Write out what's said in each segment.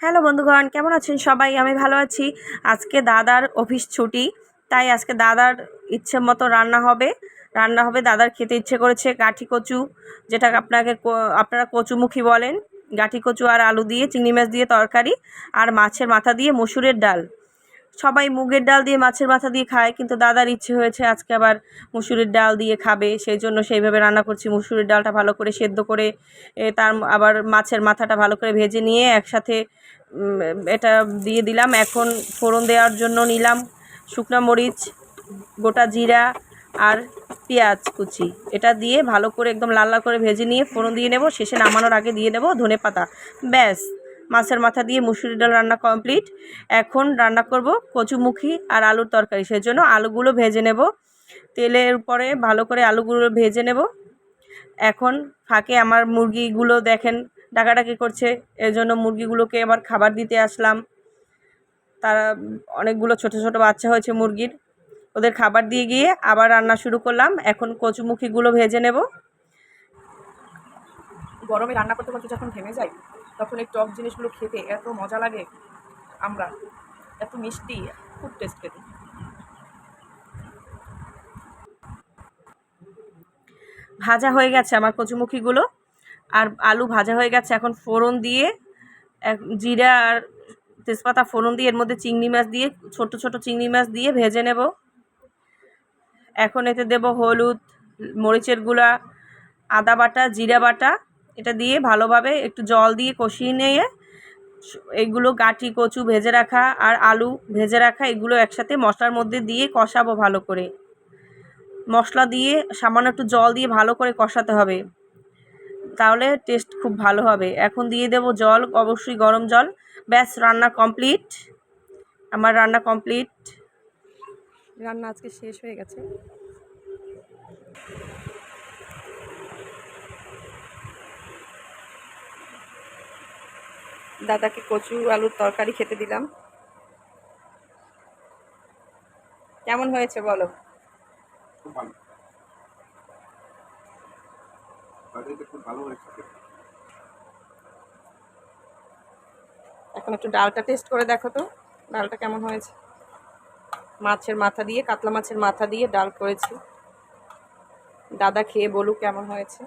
Hello বন্ধুগণ, কেমন আছেন সবাই? আমি ভালো আছি। আজকে দাদার অফিস ছুটি, তাই আজকে দাদার ইচ্ছে মতো রান্না হবে। রান্না হবে, দাদার খেতে ইচ্ছে করেছে গাঠি কচু, যেটা আপনাকে আপনারা কচুমুখী বলেন। গাঠি কচু আর আলু দিয়ে, চিংড়ি মাছ দিয়ে তরকারি, আর মাছের মাথা দিয়ে মসুরের ডাল। সবাই মুগের ডাল দিয়ে মাছের মাথা দিয়ে খায়, কিন্তু দাদার ইচ্ছে হয়েছে আজকে আবার মুসুরের ডাল দিয়ে খাবে। সেই জন্য সেইভাবে রান্না করছি, মুসুরের ডালটা ভালো করে সেদ্ধ করে তার আবার মাছের মাথাটা ভালো করে ভেজে নিয়ে একসাথে এটা দিয়ে দিলাম। এখন ফোড়ন দেওয়ার জন্য নিলাম শুকনো মরিচ, গোটা জিরা আর পেঁয়াজ কুচি। এটা দিয়ে ভালো করে একদম লাল লাল করে ভেজে নিয়ে ফোড়ন দিয়ে নেব, শেষে নামানোর আগে দিয়ে নেব ধনে পাতা ব্যাস। মাছের মাথা দিয়ে মুসুরি ডাল রান্না কমপ্লিট। এখন রান্না করব কচুমুখী আর আলুর তরকারি। সেই জন্য আলুগুলো ভেজে নেব। তেলের পরে ভালো করে আলুগুলো ভেজে নেব। এখন ফাঁকে আমার মুরগিগুলো দেখেন ডাকাডাকি করছে। এর জন্য মুরগিগুলোকে আবার খাবার দিতে আসলাম। তারা অনেকগুলো ছোট ছোট বাচ্চা হয়েছে মুরগির। ওদের খাবার দিয়ে গিয়ে আবার রান্না শুরু করলাম। এখন কচুমুখিগুলো ভেজে নেব। গরমে রান্না করতে করতে যখন ঘেমে যাই তখন এই টক জিনিসগুলো খেতে এত মজা লাগে। আমরা এত মিষ্টি, খুব টেস্ট খেতে ভাজা হয়ে গেছে আমার কচুমুখিগুলো। আর আলু ভাজা হয়ে গেছে এখন ফোড়ন দিয়ে জিরা আর তেজপাতা ফোড়ন দিয়ে, এর মধ্যে চিংড়ি মাছ দিয়ে ছোট ছোট চিংড়ি মাছ দিয়ে ভেজে নেব। এখন এতে দেব হলুদ, মরিচের গুঁড়া, আদা বাটা, জিরা বাটা এটা দিয়ে ভালোভাবে একটু জল দিয়ে কষিয়ে নিয়ে এগুলো গাঁটি, কচু ভেজে রাখা আর আলু ভেজে রাখা এগুলো একসাথে মশলার মধ্যে দিয়ে কষাবো ভালো করে। মশলা দিয়ে সামান্য একটু জল দিয়ে ভালো করে কষাতে হবে। তাহলে টেস্ট খুব ভালো হবে। এখন দিয়ে দেব জল, অবশ্যই গরম জল। ব্যাস, রান্না কমপ্লিট আমার রান্না কমপ্লিট রান্না আজকে শেষ হয়ে গেছে। দাদাকে কচু আলুর তরকারি খেতে দিলাম। কেমন হয়েছে বলো? এখন একটু ডালটা টেস্ট করে দেখো তো ডালটা কেমন হয়েছে? মাছের মাথা দিয়ে কাতলা মাছের মাথা দিয়ে ডাল করেছি। দাদা খেয়ে বলুক কেমন হয়েছে।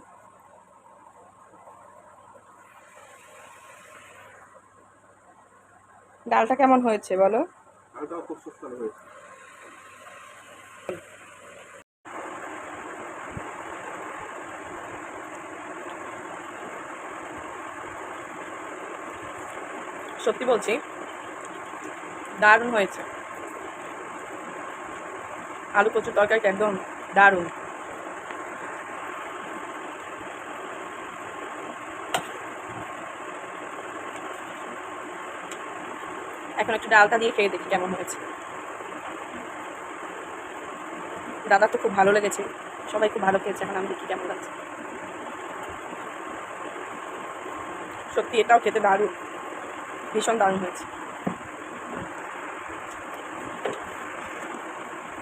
ডালটা কেমন হয়েছে বলো? ডালটাও খুব সুস্বাদু হয়েছে। সত্যি বলছি দারুণ হয়েছে। আলু কচুর তরকারিটা একদম দারুণ। এখন একটু ডালটা দিয়ে খেয়ে দেখি কেমন হয়েছে। দাদা তো খুব ভালো লেগেছে। সবাই খুব ভালো খেয়েছে, এখন আমি দেখি কেমন লাগছে। সত্যি এটাও খেতে দারুণ। ভীষণ দারুণ হয়েছে।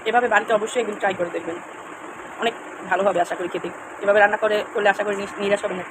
এভাবে বাড়িতে অবশ্যই এগুলো ট্রাই করে দেখবেন। অনেক ভালো হবে আশা করি খেতে। এভাবে রান্না করে করলে আশা করি নিরাশ হবে না।